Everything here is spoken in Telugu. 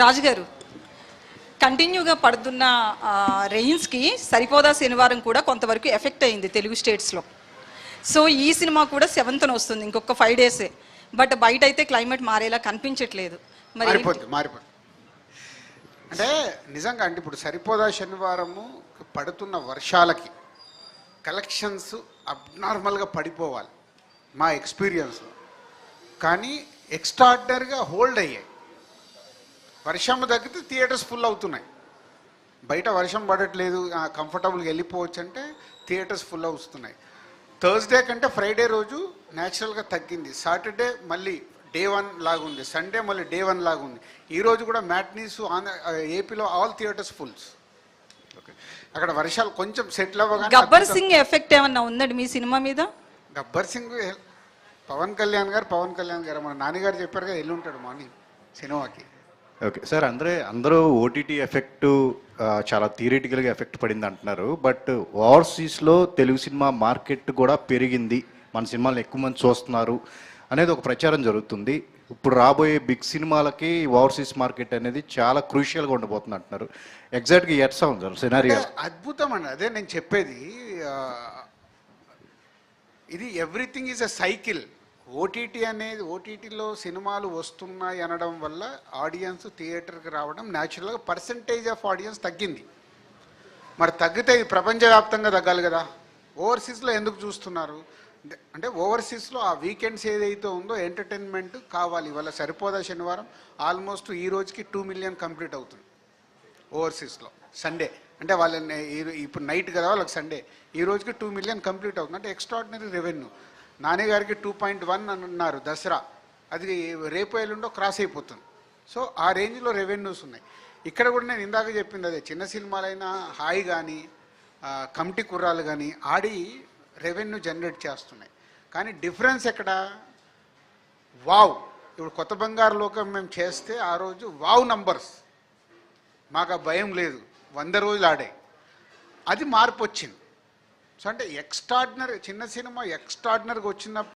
రాజుగారు కంటిన్యూగా పడుతున్న రెయిన్స్కి సరిపోదా శనివారం కూడా కొంతవరకు ఎఫెక్ట్ అయింది తెలుగు స్టేట్స్లో. సో ఈ సినిమా కూడా సెవెంత్న వస్తుంది ఇంకొక ఫైవ్ డేసే. బట్ బయట అయితే క్లైమేట్ మారేలా కనిపించట్లేదు. మరి అంటే నిజంగా అంటే ఇప్పుడు సరిపోదా శనివారము పడుతున్న వర్షాలకి కలెక్షన్స్ అబ్నార్మల్గా పడిపోవాలి మా ఎక్స్పీరియన్స్ కానీ ఎక్స్ట్రాడినరీగా హోల్డ్ అయ్యాయి. వర్షం తగ్గితే థియేటర్స్ ఫుల్ అవుతున్నాయి. బయట వర్షం పడట్లేదు కంఫర్టబుల్గా వెళ్ళిపోవచ్చు అంటే థియేటర్స్ ఫుల్ అవుతున్నాయి థర్స్డే కంటే ఫ్రైడే రోజు న్యాచురల్గా తగ్గింది. సాటర్డే మళ్ళీ డే వన్ లాగుంది సండే మళ్ళీ డే వన్ లాగుంది ఈ రోజు కూడా మ్యాట్నీస్ ఆంధ్ర ఏపీలో ఆల్ థియేటర్స్ ఫుల్స్ ఓకే అక్కడ వర్షాలు కొంచెం సెటిల్ అవ్వగానే గబ్బర్ సింగ్ ఎఫెక్ట్ ఏమన్నా ఉందండి మీ సినిమా మీద? గబ్బర్ సింగ్ పవన్ కళ్యాణ్ గారు పవన్ కళ్యాణ్ గారు మన నాన్నగారు చెప్పారు కదా ఎల్లుంటాడు మార్నింగ్ సినిమాకి. ఓకే. సార్ అందరే అందరూ ఓటీటీ ఎఫెక్ట్ చాలా థియరిటికల్గా ఎఫెక్ట్ పడింది అంటున్నారు. బట్ ఓవర్సీస్లో తెలుగు సినిమా మార్కెట్ కూడా పెరిగింది. మన సినిమాలు ఎక్కువ మంది చూస్తున్నారు అనేది ఒక ప్రచారం జరుగుతుంది. ఇప్పుడు రాబోయే బిగ్ సినిమాలకి ఓవర్సీస్ మార్కెట్ అనేది చాలా క్రూషియల్గా ఉండబోతుంది అంటున్నారు. ఎగ్జాక్ట్గా ఎట్సా ఉంది సార్ సినారియో. అద్భుతం అండి. అదే నేను చెప్పేది ఇది everything is a cycle. OTT అనేది ఓటీటీలో సినిమాలు వస్తున్నాయి అనడం వల్ల ఆడియన్స్ థియేటర్కి రావడం న్యాచురల్గా పర్సంటేజ్ ఆఫ్ ఆడియన్స్ తగ్గింది. మరి తగ్గితే ఇది ప్రపంచవ్యాప్తంగా తగ్గాలి కదా? ఓవర్సీస్లో ఎందుకు చూస్తున్నారు? అంటే- ఓవర్సీస్లో ఆ వీకెండ్స్ ఏదైతే ఉందో ఎంటర్టైన్మెంట్ కావాలి. ఇవాళ సరిపోదా శనివారం? ఆల్మోస్ట్ ఈ రోజుకి టూ మిలియన్ కంప్లీట్ అవుతుంది ఓవర్సీస్లో. సండే. అంటే వాళ్ళని ఇప్పుడు నైట్ కదా వాళ్ళకి సండే. ఈ రోజుకి టూ మిలియన్ కంప్లీట్ అవుతుంది. అంటే ఎక్స్ట్రాడినరీ రెవెన్యూ. నానేగారికి టూ పాయింట్ వన్ అని అన్నారు దసరా. అది రేపు ఎల్లుండో క్రాస్ అయిపోతుంది. సో ఆ రేంజ్లో రెవెన్యూస్ ఉన్నాయి. ఇక్కడ కూడా నేను ఇందాక చెప్పింది అదే చిన్న సినిమాలైనా హాయ్ కానీ కమిటీ కుర్రాలు కానీ ఆడి రెవెన్యూ జనరేట్ చేస్తున్నాయి. కానీ డిఫరెన్స్ ఎక్కడ? వావ్ ఇప్పుడు కొత్త బంగారు లోకం మేము చేస్తే ఆ రోజు వావ్ నంబర్స్ మాకు ఆ భయం లేదు. వంద రోజులు ఆడే అది మార్పు వచ్చింది. సో అంటే ఎక్స్ట్రాడినరీ చిన్న సినిమా ఎక్స్ట్రాడినరీగా వచ్చిన